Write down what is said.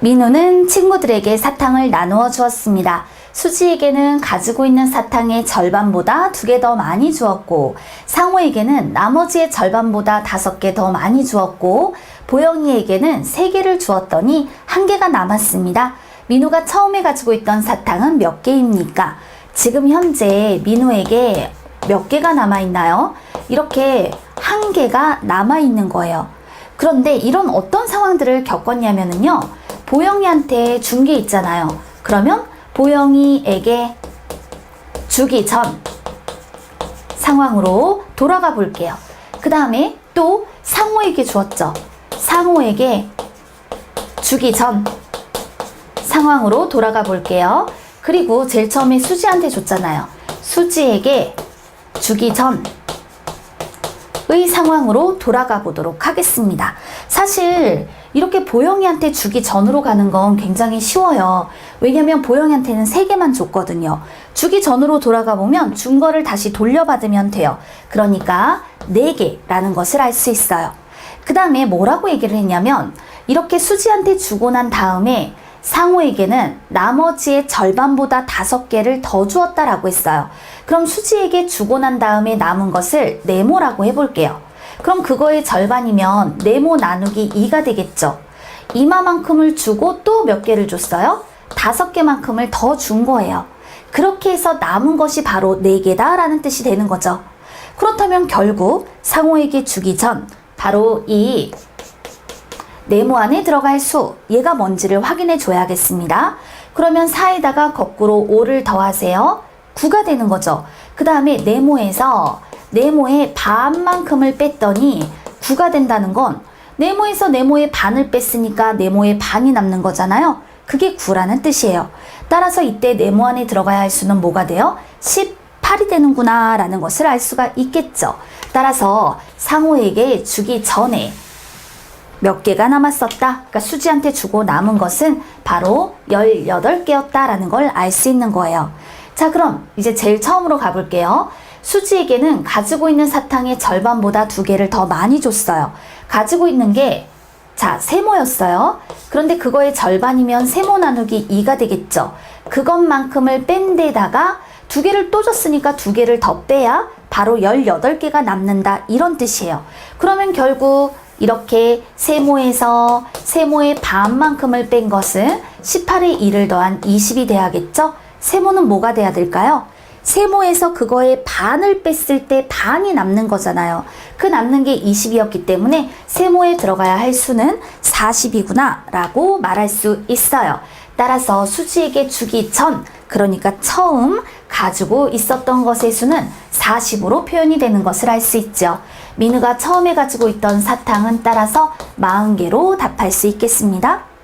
민우는 친구들에게 사탕을 나누어 주었습니다. 수지에게는 가지고 있는 사탕의 절반보다 두 개 더 많이 주었고, 상호에게는 나머지의 절반보다 다섯 개 더 많이 주었고, 보영이에게는 세 개를 주었더니 한 개가 남았습니다. 민우가 처음에 가지고 있던 사탕은 몇 개입니까? 지금 현재 민우에게 몇 개가 남아있나요? 이렇게 한 개가 남아있는 거예요. 그런데 이런 어떤 상황들을 겪었냐면요. 보영이한테 준 게 있잖아요. 그러면 보영이에게 주기 전 상황으로 돌아가 볼게요. 그 다음에 또 상호에게 주었죠. 상호에게 주기 전 상황으로 돌아가 볼게요. 그리고 제일 처음에 수지한테 줬잖아요. 수지에게 주기 전 의 상황으로 돌아가 보도록 하겠습니다. 사실 이렇게 보영이한테 주기 전으로 가는 건 굉장히 쉬워요. 왜냐면 보영이한테는 3개만 줬거든요. 주기 전으로 돌아가 보면 준 거를 다시 돌려받으면 돼요. 그러니까 4개라는 것을 알 수 있어요. 그 다음에 뭐라고 얘기를 했냐면 이렇게 수지한테 주고 난 다음에 상호에게는 나머지의 절반보다 다섯 개를 더 주었다라고 했어요. 그럼 수지에게 주고 난 다음에 남은 것을 네모라고 해볼게요. 그럼 그거의 절반이면 네모 나누기 2가 되겠죠. 이마만큼을 주고 또 몇 개를 줬어요? 다섯 개만큼을 더 준 거예요. 그렇게 해서 남은 것이 바로 네개다라는 뜻이 되는 거죠. 그렇다면 결국 상호에게 주기 전 바로 이 네모 안에 들어갈 수, 얘가 뭔지를 확인해 줘야겠습니다. 그러면 4에다가 거꾸로 5를 더하세요. 9가 되는 거죠. 그 다음에 네모에서 네모의 반만큼을 뺐더니 9가 된다는 건 네모에서 네모의 반을 뺐으니까 네모의 반이 남는 거잖아요. 그게 9라는 뜻이에요. 따라서 이때 네모 안에 들어가야 할 수는 뭐가 돼요? 18이 되는구나 라는 것을 알 수가 있겠죠. 따라서 상호에게 주기 전에 몇 개가 남았었다. 그러니까 수지한테 주고 남은 것은 바로 18개였다라는 걸 알 수 있는 거예요. 자, 그럼 이제 제일 처음으로 가볼게요. 수지에게는 가지고 있는 사탕의 절반보다 두 개를 더 많이 줬어요. 가지고 있는 게, 자, 세모였어요. 그런데 그거의 절반이면 세모 나누기 2가 되겠죠. 그것만큼을 뺀 데다가 두 개를 또 줬으니까 두 개를 더 빼야 바로 18개가 남는다. 이런 뜻이에요. 그러면 결국 이렇게 세모에서 세모의 반만큼을 뺀 것은 18에 2를 더한 20이 돼야겠죠? 세모는 뭐가 돼야 될까요? 세모에서 그거의 반을 뺐을 때 반이 남는 거잖아요. 그 남는 게 20이었기 때문에 세모에 들어가야 할 수는 40이구나 라고 말할 수 있어요. 따라서 수지에게 주기 전, 그러니까 처음 가지고 있었던 것의 수는 40으로 표현이 되는 것을 알 수 있죠. 민우가 처음에 가지고 있던 사탕은 따라서 40개로 답할 수 있겠습니다.